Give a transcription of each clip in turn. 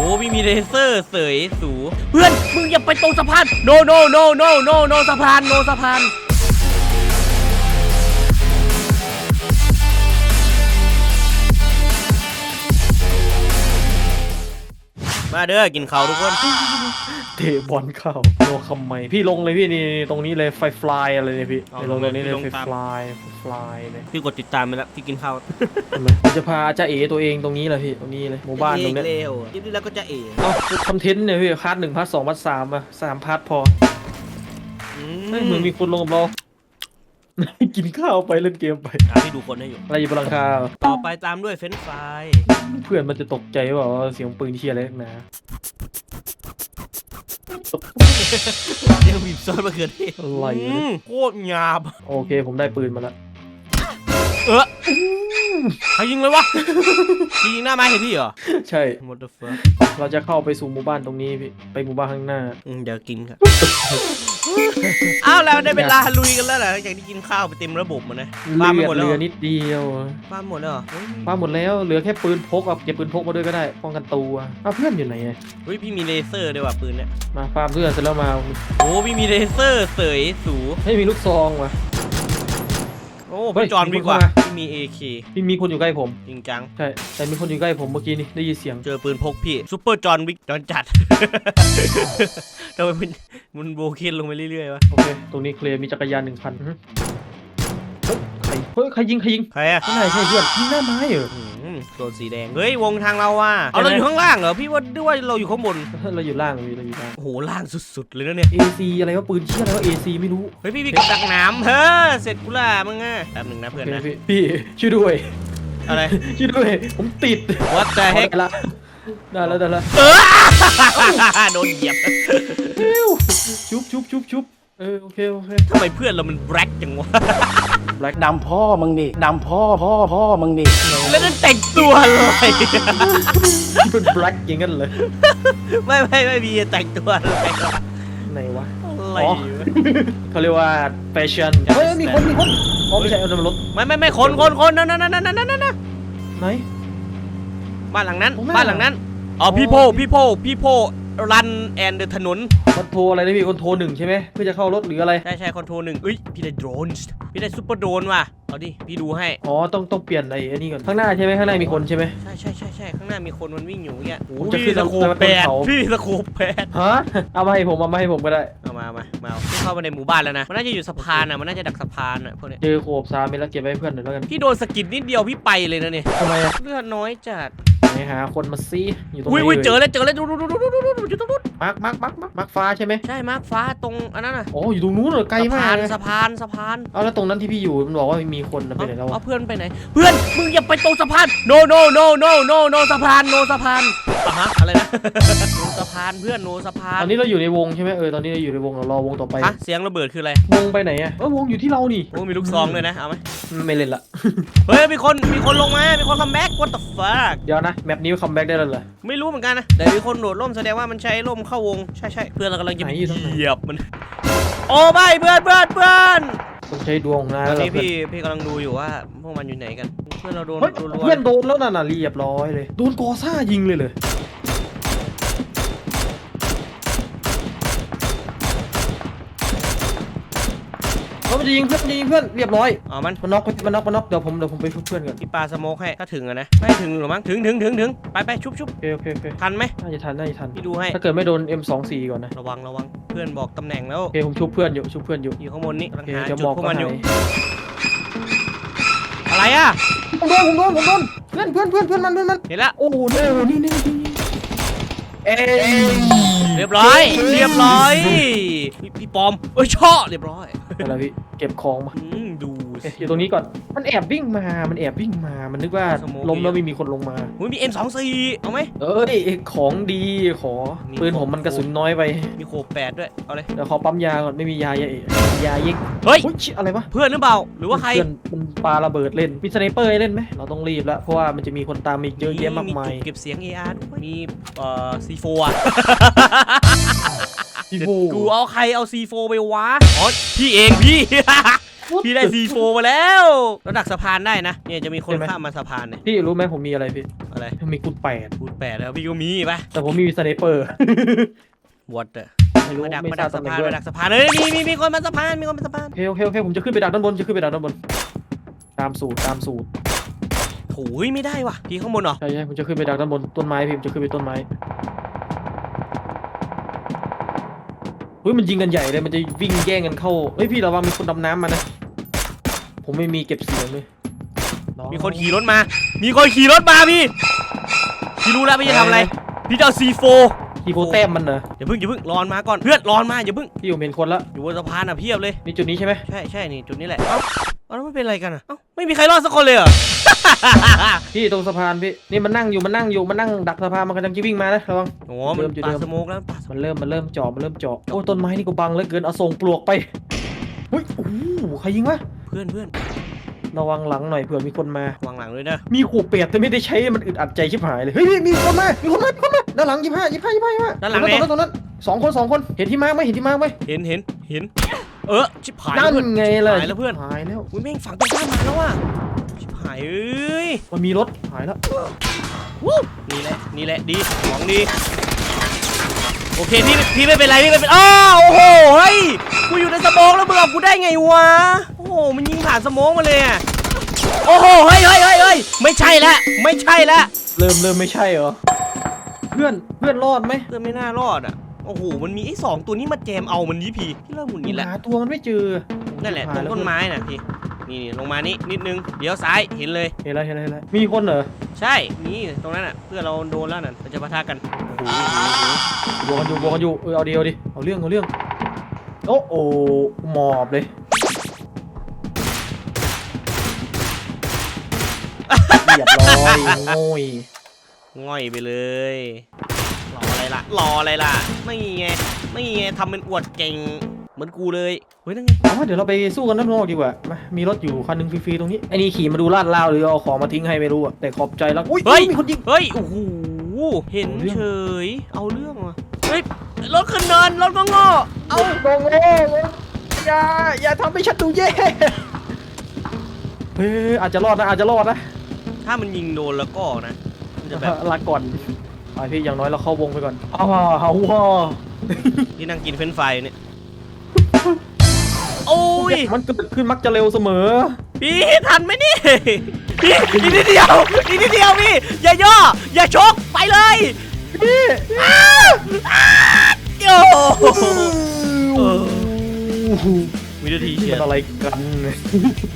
โอ้พี่มีเลเซอร์เสยสู เพื่อนมึงอย่าไปตรงสะพาน โนโนโนโนโนโนสะพานโนสะพาน มาเด้อกินข้าวทุกคนเตะบอลเข้าโนคำไมพี่ลงเลยพี่นี่ตรงนี้เลยไฟฟลายอะไรเนี่ยพี่ลงตรงนี้เลยไฟฟลายฟลายเลยพี่กดติดตามไปแล้วพี่กินข้าวทำไมผมจะพาจ้าเอ๋ตัวเองตรงนี้เลยพี่ตรงนี้เลยหมู่บ้านตรงเนี้ยเร็วคลิปนี้แล้วก็จะเอ๋เอ้าคอนเทนต์เนี่ยพี่พาร์ทหนึ่งพาร์ทสองพาร์ทสามอะสามพาร์ทพออืเฮ้ยเหมือนมีคนลงกับเรากินข้าวไปเล่นเกมไปอะพี่ดูคนให้อยู่อะไรอยู่บนหลังคาต่อไปตามด้วยเฟรนช์ฟราย เพื่อนมันจะตกใจว่าเสียงปืนเชียอะไรนักหนาเดี๋ยวบีบซอสมะเขือเทศอะไรวะอืเนี่ยมโคตรหยาบ โอเค ผมได้ปืนมาแล้วเออใครยิงเลยวะพี่ยิงหน้าไม้เห็นพี่เหรอ ใช่ What the fuck เราจะเข้าไปสู่หมู่บ้านตรงนี้พี่ไปหมู่บ้านข้างหน้า อืมเดี๋ยวกินครับ อ้าวแล้วได้เวลาลุยกันแล้วเหรอหลังจากที่กินข้าวไปเต็มระบบมานะบ้านเลืไม่อหมดแล้วดเหลืเหรออนิดเดียวบ้านหมดแล้วเหรอเฮ้ยป้าหมดแล้วเหลือแค่ปืนพกอะเก็บปืนพกมาด้วยก็ได้ป้องกันตัวอ้าวเพื่อนอยู่ไหนอะเฮ้ยพี่มีเลเซอร์ด้วยว่ะปืนเนี่ยมาฟาร์มเพื่อนเสร็จแล้วมาโอ้พี่มีเลเซอร์เสยสู ให้ยมีลูกซองว่ะ โอ้เฮ้ยพี่จอนมีวิคกนว่าเข้ามาพี่มี AK พี่มีคนอยู่ใกล้ผม จริงจัง ใช่ แต่มีคนอยู่ใกล้ผมเมื่อกี้นี่ได้ยินเสียง เจอปืนพกพี่ซูเปอร์จอห์นวิกจอนจัดทำไมมันมันโบเคนลงไปเรื่อยๆวะ โอเค ตรงนี้เคลียร์มีจักรยานหนึ่งคันอื้อหือเฮ้ยใครเฮ้ยใครยิงใครยิง ใครอะไม่ใช่ใช่เพื่อนยิงหน้าไม้เหรออืม โดนสีแดง เฮ้ยวงทางเราว่ะเอาเราอยู่ข้างล่างเหรอพี่ว่าด้วยว่าเราอยู่ข้างบน เราอยู่ล่างพี่เราอยู่ล่างโอ้โหล่างสุดๆเลยนะเนี่ย AC อะไรวะปืนเชี่ยอะไรวะ AC ไม่รู้เฮ้ยพี่มีกับดักน้ำเฮ้อเสร็จกูล่ะมึงอะแป๊บหนึ่งนะโอเพื่อนเคนะพี่พี่ช่วยด้วยอะไรช่วยด้วยผมติด What the เอา heck ได้ละได้แล้วได้แล้วเออโดนเหยียบฟิวชุบชุบชุบชุบเออโอเคโอเคทำไมเพื่อนเรามันแบล็กจังวะ แบล็กดำพ่อมึงดิดำพ่อพ่อพ่อมึงดิแล้วนั่นแต่งตัวอะไรเป็นแบล็กอย่างนั้นเลยไม่ไม่ไม่มีแต่งตัวอะไรวะไหนวะอะไรอ๋อวะเขาเรียกว่าแฟชั่นเฮ้ยมีคนมีคนอ๋อไม่ใช่เอาน้ำรถไม่ไม่ไม่คนคนคนนั่นนั่นนั่นนั่นนั่นนั่นไหนบ้านหลังนั้นตรงหน้าบ้านหลังนั้นอ๋ออ๋อพี่โพพี่โพพี่โพ รันแอนเดอถนนมันโทรอะไรนะพี่คนโทรหนึ่งใช่ไหมเพื่อจะเข้ารถหรืออะไร ใช่ใช่คอนโทรลหนึ่งเอ้ย พี่ได้โดรนพี่ได้ซุปเปอร์โดรนว่ะ เอาดิ พี่ดูให้ อ๋อต้องต้องเปลี่ยนไอ้ไอ้นี่ก่อนข้างหน้าใช่ไหมข้างหน้ามีคนใช่ไหม ใช่ใช่ใช่ใช่ข้างหน้ามีคนมันวิ่งอยู่เนี่ยผมจะขึ้พี่นสโคปไปบนแปดเขา พี่สโคปแปดฮะเอามาให้ผมเอามาให้ผมก็ได้ เอามาเอามามาเอาพี่เข้ามาในหมู่บ้านแล้วนะ มันน่าจะอยู่สะพานอะ มันน่าจะดักสะพานอะพวกเนี้ยเจอโขบซาเมแล้วเก็บไว้ให้เพื่อนหน่อยแล้วกันพี่โดนสะกิดนิดเดียวพี่ไปเลยนะเนี่ยทำไมอะเลือดน้อยจัด ไหนหาคนมาซีอยู่ตรงไหอุ้ยนอุ้ยเจอเลยแล้วเจอแล้วดูดูดูดูดูดูดูอยู่ตรงนู้นมาร์คมาร์คมาร์คมาร์คมาร์คฟ้าใช่ไหมใช่มาร์คฟ้าตรงอันนั้นน่ะอ๋ออยู่ตรงนู้นเหรอไกลสะมาพากนเลยสะพานสะพานเอาแล้วตรงนั้นที่พี่อยู่มันบอกว่ามีคนนะไปเอาไหนแล้วเอาอะเพื่อนไปไหน เพื่อนมึงอย่าไปตรงสะพาน no no no no no no สะพาน no สะพานอะฮะอะไรนะ no สะพานเพื่อน no สะพาน ตอนนี้เราอยู่ในวงใช่ไหมเออตอนนี้เราอยู่ในวงเรารอวงต่อไปฮะเสียงระเบิดคืออะไรวงไปไหนอะเออวงอยู่ที่เรานี่โอ้มีลูกซองด้วยนะเอาไหมไม่เล่นละเฮ้ยมีคนมีคนลงมา มีคนคัมแบ็ก what the fuck เดี๋ยวนะแมปนี้คัมแบ็กได้แล้วเหรอ ไม่รู้เหมือนกันนะแต่มีคนโดดร่มแสดงว่ามันใช้ร่มเข้าวง ใช่ใช่เพื่อนเรากำลังจะไหนอยู่ตรงไหน เหยียบมัน โอ้ไม่เพื่อนเพื่อนเพื่อนต้องใช้ดวงของนายตอแล้นวนี้เหรอพี่พี่กำลังดูอยู่ว่าพวกมันอยู่ไหนกัน เพื่อนเราโดนเฮ้ยรัวๆเพื่อนโดนแล้วน่ะน่ะเรียบร้อยเลย โดนกอซ่ายิงเลยเลย ฮ้ยมันจะยิงเพื่อนมันจะยิงเพื่อนเรียบร้อยอ๋อมันมันน็อกมันน็อกมันน็อกเดี๋ยวผมเดี๋ยวผมไปชุบเพื่อนก่อนพี่ปาสโมกให้ถ้าถึงอะนะไม่ถึงหรอมั้งถึงถึงถึงถึงไปไปชุบชุบโอเคโอเคโอเคทันไหมน่าจะทันน่าจะทันพี่ดูให้ ถ้าเกิดไม่โดน M24 ก่อนนะระวังระวังเพื่อนบอกตำแหน่งแล้วโอเคผมชุบเพื่อนอยู่ชุบเพื่อนอยู่อยู่ข้างบนนี้โอกำลังเคหาเดี๋ยวจุดบอกพวกก็มันหาอยู่ยอะไรอะผมโดนผมโดนผมโดนเพื่อนเพื่อนเพื่อนเพื่อนมันเพื่อนมันเห็นละโอ้โหนี่นี่นี่นี่ เอ้ยเรียบร้อย เรียบร้อย พี่พี่ปอมเอ้ยช่อเรียบร้อย อะไรพี่เก็บของมาอืมดูเอ๊ะอยู่ตรงนี้ก่อน มันแอบวิ่งมา มันแอบวิ่งมา มันนึกว่าสโมก ล้มแล้วไม่มีคนลงมาอุ้ยมี M24 เอาไหม เอ้ยของดีขอมี ปืนผมมันกระสุนน้อยไป มีโคแปดด้วย เอาเลย เดี๋ยวขอปั๊มยาก่อน ไม่มียายาเอะยายิงเฮ้ยโอ้ยชิอะไรวะเพื่อนหรือเปล่า หรือว่าใครเพื่อนมันปาระเบิดเล่น มีสไนเปอร์ให้เล่นไหม เราต้องรีบแล้วเพราะว่ามันจะมีคนตามอีกเยอะแยะมากมายจุดเก็บเสียง AR ด้วยมีเอ่อ C4 อะ พี่ฟูกูเอาใครเอา C4 ไปวะ อ๋อ พี่เองพี่ พี่ได้ซีโฟมาแล้วแล้วดักสะพานได้นะ เนี่ยจะมีคนใช่ไหมข้ามมาสะพานเนี่ยพี่รู้ไหมผมมีอะไรพี่อะไรมีกุดแปดพูดแปดแล้วพี่ก็มีปะแต่ผมมีสไนเปอร์วอตเตอร์ไม่รู้มาดักไม่มาทดัรากบสะตำแหน่พางนด้วยมาดักสะพานเฮ้ยมีมีมีคนมาสะพานมีคนมาสะพานโอเคโอเคโอเคผมจะขึ้นไปดักด้านบนจะขึ้นไปดักด้านบน ตามสูตรตามสูตรโอ้ยไม่ได้ว่ะพี่ข้างบนเหรอใช่ใช่ผมจะขึ้นไปดักด้านบนต้นไม้พี่ผมจะขึ้นไปต้นไม้เฮ้ยมันยิงกันใหญ่เลยมันจะวิ่งแย่งกันเข้าเฮ้ยพี่ระวังมีคนดำน้ำมานะ ผมไม่มีเก็บเสียงเลยมีคนขี่รถมา มีคนขี่รถมาพี่ พี่รู้แล้วพี่จะทำอะไร พี่จะเอาซีโฟขี่โฟแต้มมันเหรออย่าเพิ่งอย่าเพิ่งรอนมาก่อนเพื่อนรอนมาอย่าเพิ่งพี่ผมเห็นคนละอยู่บนสะพานอะเพียบเลย นี่จุดนี้ใช่ไหมใช่ใช่นี่จุดนี้แหละ เอ้าเอาแล้วไม่เป็นไรกันอะ เอ้าไม่มีใครรอดสักคนเลยเหรอ พี่ตรงสะพานพี่นี่มันนั่งอยู่มันนั่งอยู่มันนั่งดักสะพานมันกำลังจะวิ่งมานะระวัง โอ้มันเดิมจุดปาเดิมสโมกแล้วปาสโมมักนเริ่มมันเริ่มเจาะมันเริ่มเจาะโอ้ต้นไม้นี่ก็บังเหลือเกินเอาส่งปลวกไป เฮ้ยโอ้โหใครยิงวะเพื่อนเพื่อนระวังหลังหน่อยเผื่อมีคนมา วางหลังด้วยนะ มีขวดเปียกแต่ไม่ได้ใช้มันอึดอัดใจชิบหายเลยเฮ้ยมีมีคนมามีคนมามีคนมาด้านหลังยี่ห้ายี่ห้ายี่ห้ายี่ห้าด้านหลังตรไหนนั้นตรงนั้นสองคนสองคนเห็นที่มาร์กไหมเห็นที่มาร์กไหมเห็นเห็นเห็น เออชิบหายนั่แล้วนเพื่อนไงล่ะหายแล้วเพื่อนหายแล้วอุ้ยแม่งฝังตรงบ้านมาแล้วว่ะชิบหายเอ้ยมันมีรถหายแล้ววู้นี่แหละนี่แหละดีของดี โอเคพี่พี่ไม่เป็นไรพี่ไม่เป็นอ้าวโอ้โหเฮ้ยกูอยู่ในสโมองแล้วมึงเอากูได้ไงวะโอ้โหมันยิงผ่านสโมองมาเลยอะโอ้โหเฮ้ยเฮ้ยเฮ้ยเฮ้ยไม่ใช่ละไม่ใช่ละเริ่มเริ่มไม่ใช่เหรอ เพื่อนเพื่อนรอดไหมเพื่อนไม่น่ารอดอะโอ้โหมันมีไอ้สองตัวนี้มาแจมเอามันนี้พี่พี่เริ่มหมุนนี้แหละหาตัวมันไม่เจอนั่นแหละตหารงแล้วต้นไม้น่ะพี่นี่นี่ลงมานี่นิดนึงเดี๋ยวซ้ายเห็นเลย เห็นแล้วเห็นแล้วเห็นแล้วมีคนเหรอใช่นี่ตรงนั้นอะเพื่อนเราโดนแล้วน่ะเราจะปะทะกัน บวกกันอยู่บวกกันอยู่เออเอาดีเอาดิเอาเรื่องเอาเรื่องโอ้โหหมอบเลยเรียบร้อยโง่ยง่อยไปเลยรออะไรล่ะรออะไรล่ะ ไม่ไงไม่ไงทำเป็นอวดเก่งเหมือนกูเลยเฮ้ยนั่นไงเอาว่าเดี๋ยวเราไปสู้กันด้านนอกดีกว่ามามีรถอยู่คันหนึงฟรีๆตรงนี้ไอ้นี่ขี่มาดูลาดลาวหรือเอาของมาทิ้งให้ไม่รู้อะแต่ขอบใจแล้วอุ้ยเฮ้ยมีคนยิงเฮ้ยโอ้โหเห็นเอาเรื่องเฉยเอาเรื่องว่ะ เฮ้ยรถขึ้นเนินรถก็งอเอาโงโง่อย่าอย่าทำให้ฉันดูแย่เฮ้ยอาจจะรอดนะอาจจะรอดนะถ้ามันยิงโดนแล้วก็นะมันจะแบบลาก่อนไปพี่อย่างน้อยเราเข้าวงไปก่อนอ้าวเอาว้าที่นั่งกินเฟรนช์ฟรายอยู่เนี่ยโอ้ยมันเกิดขึ้นมักจะเร็วเสมอ พี่ทันไหมนี่พี่อีกนิดเดียวอีกนิดเดียวพี่อย่าย่ออย่าชกไปเลย พี่อ้าอ้าโยเออวินาทีเชียมันร์อะไรกัน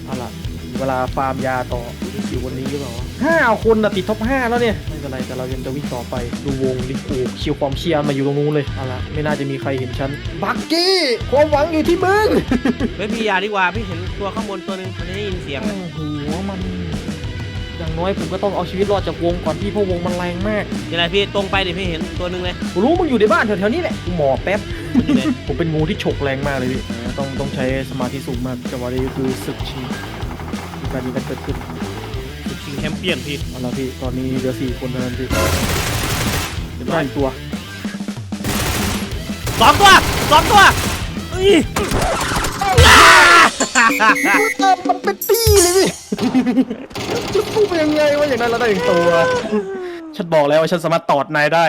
เอาล่ะเวลาฟาร์มยาต่ออยู่วันนี้หรือเปล่าวะห้าคนนะติดท็อปห้าแล้วเนี่ย ไม่เป็นไรแต่เรายังจะวิ่งต่อไป ดูวงดิโอ้ชิวความเชียร์มาอยู่ตรงนู้นเลยเอาล่ะไม่น่าจะมีใครเห็นฉัน บักกี้ความหวังอยู่ที่มึงเฮ้ยพี่อยาดีกว่าพี่เห็นตัวข้างบนตัวหนึงมันได้ยินเสียงโอ้โหมัน อย่างน้อยผมก็ต้องเอาชีวิตรอดจากวงก่อนพี่เพราะวงมันแรงมากยังไงพี่ตรงไปเดี๋ยวพี่เห็นตัวหนึงเลยกูรู้มึงอยู่ในบ้านแถวๆนี้แหละกูหมอแป๊บ มันอยู่ไหนผมเป็นงูที่ฉกแรงมากเลยพี่ต้องต้องใช้สมาธิสูงมากจังหวะนี้คือศึกชิงมีการยิงกันเกิดขึ้นชิงแชมเปี้ยนพี่เอาละพี่ตอนนี้เหลือสี่คนเท่านั้นพี่เดี๋ยวได้อีกตัวสองตัวสองตัวเอ้ย มันเป็นตี้เลยพี่จะพูดยังไงว่าอย่างนั้นเราได้อีกตัว ฉันบอกแล้วว่าฉันสามารถตอดนายได้